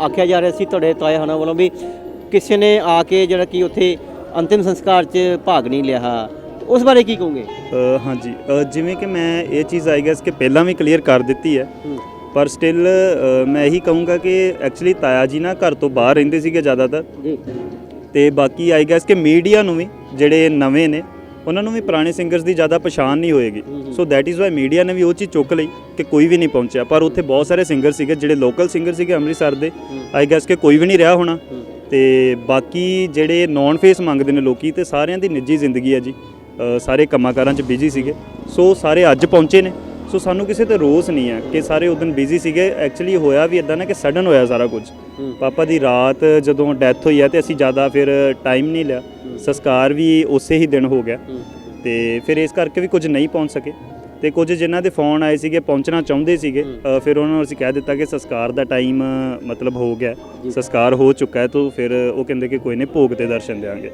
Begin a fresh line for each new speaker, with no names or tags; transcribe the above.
ਆਖਿਆ ਜਾ ਰਿਹਾ ਸੀ ਤੁਹਾਡੇ ਤਾਇਆ ਹਣਾ ਵੱਲੋਂ ਵੀ ਕਿਸੇ ਨੇ ਆ ਕੇ ਜਿਹੜਾ ਕਿ ਉੱਥੇ ਅੰਤਿਮ ਸੰਸਕਾਰ 'ਚ ਭਾਗ ਨਹੀਂ ਲਿਆ। ਉਸ ਬਾਰੇ ਕੀ ਕਹੋਗੇ?
ਹਾਂਜੀ। ਜਿਵੇਂ ਕਿ ਮੈਂ ਇਹ ਚੀਜ਼ ਆਈ ਗੈਸ ਕਿ ਪਹਿਲਾਂ ਵੀ ਕਲੀਅਰ ਕਰ ਦਿੱਤੀ ਹੈ। ਪਰ ਸਟਿਲ ਮੈਂ ਇਹੀ ਕਹੂੰਗਾ ਕਿ ਐਕਚੁਅਲੀ ਤਾਇਆ ਜੀ ਨਾ ਘਰ ਤੋਂ ਬਾਹਰ ਰਹਿੰਦੇ ਸੀਗੇ ਜ਼ਿਆਦਾਤਰ। ਤੇ ਬਾਕੀ ਆਈ ਗੈਸ ਕਿ ਮੀਡੀਆ ਨੂੰ ਵੀ ਜਿਹੜੇ ਨਵੇਂ ਨੇ ਉਹਨਾਂ ਨੂੰ ਵੀ ਪੁਰਾਣੇ ਸਿੰਗਰਸ ਦੀ ਜ਼ਿਆਦਾ ਪਛਾਣ ਨਹੀਂ ਹੋਏਗੀ। So that is why media ਨੇ ਵੀ ਉਹ ਚੀਜ਼ ਚੁੱਕ ਲਈ ਕਿ ਕੋਈ ਵੀ ਨਹੀਂ ਪਹੁੰਚਿਆ। ਪਰ ਉੱਥੇ ਬਹੁਤ ਸਾਰੇ ਸਿੰਗਰ ਸੀਗੇ, ਜਿਹੜੇ ਲੋਕਲ ਸਿੰਗਰ ਸੀਗੇ ਅੰਮ੍ਰਿਤਸਰ ਦੇ। ਆਈ ਗੈਸ ਕਿ ਕੋਈ ਵੀ ਨਹੀਂ ਰਿਹਾ ਹੋਣਾ। ਤੇ ਬਾਕੀ ਜਿਹੜੇ ਨੌਨ ਫੇਸ ਮੰਗਦੇ ਨੇ ਲੋਕੀ ਤੇ ਸਾਰਿਆਂ ਦੀ ਨਿੱਜੀ ਜ਼ਿੰਦਗੀ ਹੈ ਜੀ। ਸਾਰੇ ਕੰਮਾਂ ਕਾਰਾਂ 'ਚ ਬਿਜ਼ੀ ਸੀਗੇ। ਸੋ ਸਾਰੇ ਅੱਜ ਪਹੁੰਚੇ ਨੇ। ਸੋ ਸਾਨੂੰ ਕਿਸੇ ਤੇ ਰੋਸ ਨਹੀਂ ਹੈ ਕਿ ਸਾਰੇ ਉਦੋਂ ਬਿਜ਼ੀ ਸੀਗੇ। ਐਕਚੁਅਲੀ ਹੋਇਆ ਵੀ ਇਦਾਂ ਨਾ ਕਿ ਸਡਨ ਹੋਇਆ ਸਾਰਾ ਕੁਝ। ਪਾਪਾ ਦੀ ਰਾਤ ਜਦੋਂ ਡੈਥ ਹੋਈ ਹੈ ਤੇ ਅਸੀਂ ਜ਼ਿਆਦਾ ਫਿਰ ਟਾਈਮ ਨਹੀਂ ਲਿਆ। ਸੰਸਕਾਰ ਵੀ ਉਸੇ ਹੀ ਦਿਨ ਹੋ ਗਿਆ। ਤੇ ਫਿਰ ਇਸ ਕਰਕੇ ਵੀ ਕੁਝ ਨਹੀਂ ਪਹੁੰਚ ਸਕੇ। ਤੇ ਕੁਝ ਜਿਨ੍ਹਾਂ ਦੇ ਫੋਨ ਆਏ ਸੀਗੇ ਪਹੁੰਚਣਾ ਚਾਹੁੰਦੇ ਸੀਗੇ ਫਿਰ ਉਹਨਾਂ ਨੂੰ ਅਸੀਂ ਕਹਿ ਦਿੱਤਾ ਕਿ ਸੰਸਕਾਰ ਦਾ ਟਾਈਮ ਮਤਲਬ ਹੋ ਗਿਆ। ਸੰਸਕਾਰ ਹੋ ਚੁੱਕਾ ਹੈ ਤਾਂ ਫਿਰ ਉਹ ਕਹਿੰਦੇ ਕਿ ਕੋਈ ਨਹੀਂ ਭੋਗ ਤੇ ਦਰਸ਼ਨ ਦੇਵਾਂਗੇ